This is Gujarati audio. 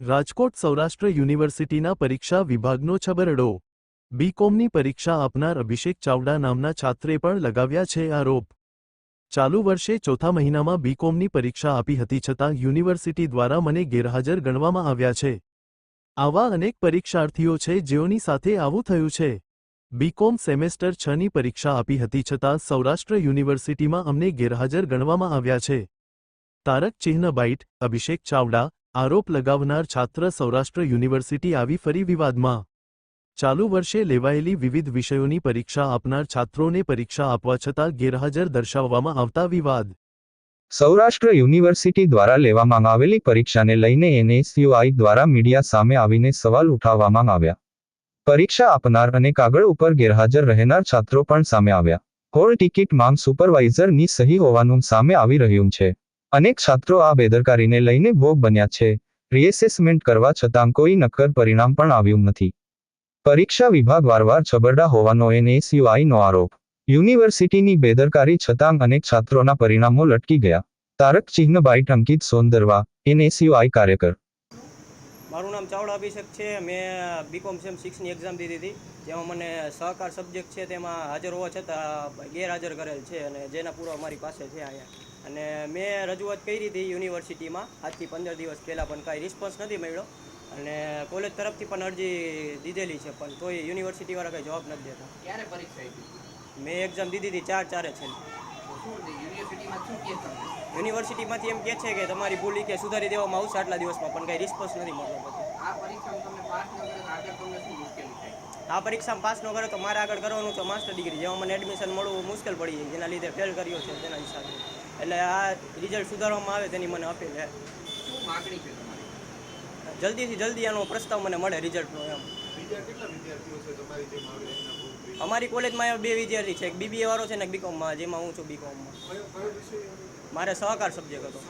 રાજકોટ સૌરાષ્ટ્ર યુનિવર્સિટીના પરીક્ષા વિભાગનો છબરડો. બીકોમની પરીક્ષા આપનાર અભિષેક ચાવડા નામના છાત્રે પણ લગાવ્યા છે આરોપ. ચાલુ વર્ષે ચોથા મહિનામાં બીકોમની પરીક્ષા આપી હતી છતાં યુનિવર્સિટી દ્વારા મને ગેરહાજર ગણવામાં આવ્યા છે. આવા અનેક પરીક્ષાર્થીઓ છે જેઓની સાથે આવું થયું છે. બીકોમ સેમેસ્ટર છની પરીક્ષા આપી હતી છતાં સૌરાષ્ટ્ર યુનિવર્સિટીમાં અમને ગેરહાજર ગણવામાં આવ્યા છે. તારક ચિહ્ન બાઇટ અભિષેક ચાવડા આરોપ લગાવનાર છાત્ર સૌરાષ્ટ્ર યુનિવર્સિટી આવી ફરી વિવાદમાં. ચાલુ વર્ષે લેવાયેલી વિવિધ વિષયોની પરીક્ષા આપનાર છાત્રોને પરીક્ષા આપવા છતાં ગેરહાજર દર્શાવવામાં આવતા વિવાદ. સૌરાષ્ટ્ર યુનિવર્સિટી દ્વારા લેવામાં આવેલી પરીક્ષાને લઈને એનએસયુઆઈ દ્વારા મીડિયા સામે આવીને સવાલ ઉઠાવવામાં આવ્યા. પરીક્ષા આપનાર અને કાગળ ઉપર ગેરહાજર રહેનાર છાત્રો પણ સામે આવ્યા. હોલ ટિકિટ માંગ સુપરવાઇઝરની સહી હોવાનું સામે આવી રહ્યું છે. અનેક છાત્રો આ બેદરકારીને લઈને ભોગ બન્યા છે. રીએસેસમેન્ટ કરવા છતાં કોઈ નક્કર પરિણામ પણ આવ્યું નથી. પરીક્ષા વિભાગ વારવાર છબરડા હોવાનો એનએસયુઆઈનો આરોપ. યુનિવર્સિટીની બેદરકારી છતાં અનેક છાત્રોના પરિણામો લટકી ગયા. તારક ચિહ્ન બાઇટ અંકિત સોંદરવા, એનએસયુઆઈ કાર્યકર મારું નામ ચાવડા અભિષેક છે. મેં બીકોમ સેમ સિક્સની એક્ઝામ દીધી હતી. જેમાં મને સહકાર સબ્જેક્ટ છે તેમાં હાજર હોવા છતાં ગેરહાજર કરેલ છે અને જેના પુરાવા મારી પાસે છે અહીંયા. અને મેં રજૂઆત કરી હતી યુનિવર્સિટીમાં. આજથી પંદર દિવસ પહેલાં પણ કાંઈ રિસ્પોન્સ નથી મળ્યો. અને કોલેજ તરફથી પણ અરજી દીધેલી છે પણ તોય યુનિવર્સિટીવાળા કંઈ જવાબ નથી દેતા. ક્યારે પરીક્ષા મેં એક્ઝામ દીધી હતી ચાર ચારે છે યુનિવર્સિટીમાંથી એમ કહે છે કે તમારી ભૂલી કે સુધારી દેવામાં આવશે આટલા દિવસમાં પણ કંઈ રિસ્પોન્સ નથી મળતો આ પરીક્ષામાં પાસ ન કરે તો મારે આગળ કરવાનું છે માસ્ટર ડિગ્રી જેમાં મને એડમિશન મળવું મુશ્કેલ પડી જાય જેના લીધે ફેલ કર્યો છે તેના હિસાબે. એટલે આ રિઝલ્ટ સુધારવામાં આવે તેની મને અપીલ છે. શું માગણી છે જલ્દીથી જલ્દી આનો પ્રસ્તાવ મને મળે રિઝલ્ટનો એમ. અમારી કોલેજમાં બે વિદ્યાર્થી છે. એક બીબીએ વાળો છે ને એક બીકોમમાં જેમાં હું છું બીકોમમાં મારે સહકાર સબ્જેક્ટ હતો.